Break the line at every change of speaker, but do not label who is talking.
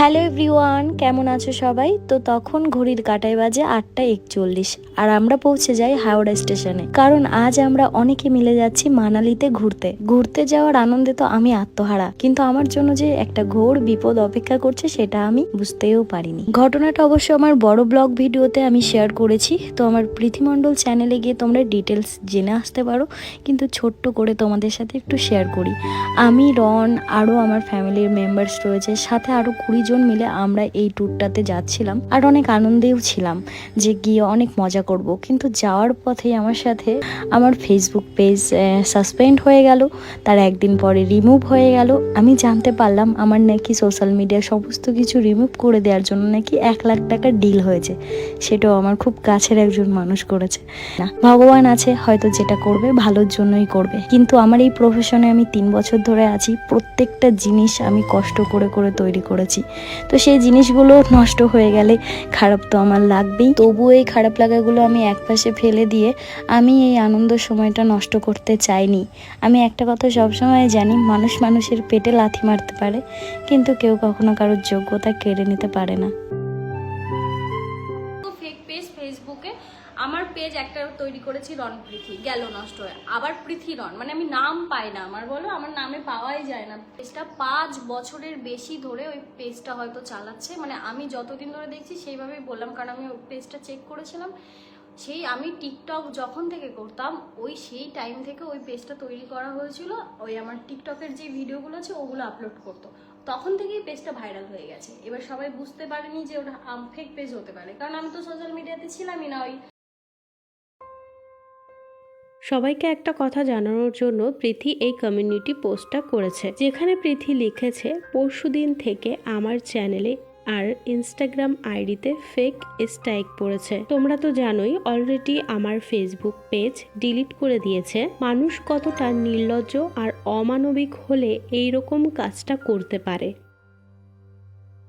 Hello everyone, কেমন আছো সবাই? তো তখন ঘড়ির কাটায় বাজে আটটা একচল্লিশ, আর আমরা পৌঁছে যাই হাওড়া স্টেশনে। কারণ আজ আমরা অনেকে মিলে যাচ্ছি মানালিতে ঘুরতে। ঘুরতে যাওয়ার আনন্দে তো আমি আত্মহারা, কিন্তু আমার জন্য যে একটা ঘোর বিপদ অপেক্ষা করছে সেটা আমি বুঝতেও পারিনি। ঘটনাটা অবশ্য আমার বড় ব্লগ ভিডিওতে আমি শেয়ার করেছি, তো আমার পৃথিমণ্ডল চ্যানেলে গিয়ে তোমরা ডিটেলস জেনে আসতে পারো, কিন্তু ছোট্ট করে তোমাদের সাথে একটু শেয়ার করি। আমি, রন, আরও আমার ফ্যামিলির মেম্বার্স রয়েছে, সাথে আরও কুড়ি জন মিলে আমরা এই ট্যুরটাতে যাচ্ছিলাম আর অনেক আনন্দেও ছিলাম যে গিয়ে অনেক মজা করব। কিন্তু যাওয়ার পথেই আমার সাথে আমার ফেসবুক পেজ সাসপেন্ড হয়ে গেল, তার একদিন পরে রিমুভ হয়ে গেল। আমি জানতে পারলাম আমার নাকি সোশ্যাল মিডিয়া সমস্ত কিছু রিমুভ করে দেওয়ার জন্য নাকি এক লাখ টাকার ডিল হয়েছে। সেটাও আমার খুব কাছের একজন মানুষ করেছে। না, ভগবান আছে, হয়তো যেটা করবে ভালোর জন্যই করবে। কিন্তু আমার এই প্রফেশনে আমি তিন বছর ধরে আছি, প্রত্যেকটা জিনিস আমি কষ্ট করে করে তৈরি করেছি। তো সেই জিনিসগুলো নষ্ট হয়ে গেলে খারাপ তো আমার লাগবেই। তবুও এই খারাপ লাগাগুলো আমি একপাশে ফেলে দিয়ে আমি এই আনন্দ সময়টা নষ্ট করতে চাইনি। আমি একটা কথা সবসময় জানি, মানুষ মানুষের পেটে লাথি মারতে পারে, কিন্তু কেউ কখনো কারোর যোগ্যতা কেড়ে নিতে পারে না।
আমার পেজ একটা তৈরি করেছি রন পৃথি, গেল নষ্ট হয়ে। আবার পৃথি রন মানে আমি নাম পাই না আমার, বলো? আমার নামে পাওয়াই যায় না। পেজটা পাঁচ বছরের বেশি ধরে ওই পেজটা হয়তো চালাচ্ছে। মানে আমি যতদিন ধরে দেখছি সেইভাবেই বললাম, কারণ আমি ওই পেজটা চেক করেছিলাম। সেই আমি টিকটক যখন থেকে করতাম, ওই সেই টাইম থেকে ওই পেজটা তৈরি করা হয়েছিল। ওই আমার টিকটকের যে ভিডিওগুলো আছে, ওগুলো আপলোড করতো। তখন থেকেই পেজটা ভাইরাল হয়ে গেছে। এবার সবাই বুঝতে পারেনি যে ওটা ফেক পেজ হতে পারে। কারণ আমি তো সোশ্যাল মিডিয়াতে ছিলামই না, ওই
সবাইকে একটা কথা জানানোর জন্য পৃথি এই কমিউনিটি পোস্টটা করেছে। যেখানে পৃথি লিখেছে, পরশুদিন থেকে আমার চ্যানেলে আর ইনস্টাগ্রাম আইডিতে ফেক স্ট্রাইক পড়েছে। তোমরা তো জানোই অলরেডি আমার ফেসবুক পেজ ডিলিট করে দিয়েছে। মানুষ কতটা নির্লজ্জ আর অমানবিক হলে এই রকম কাজটা করতে পারে।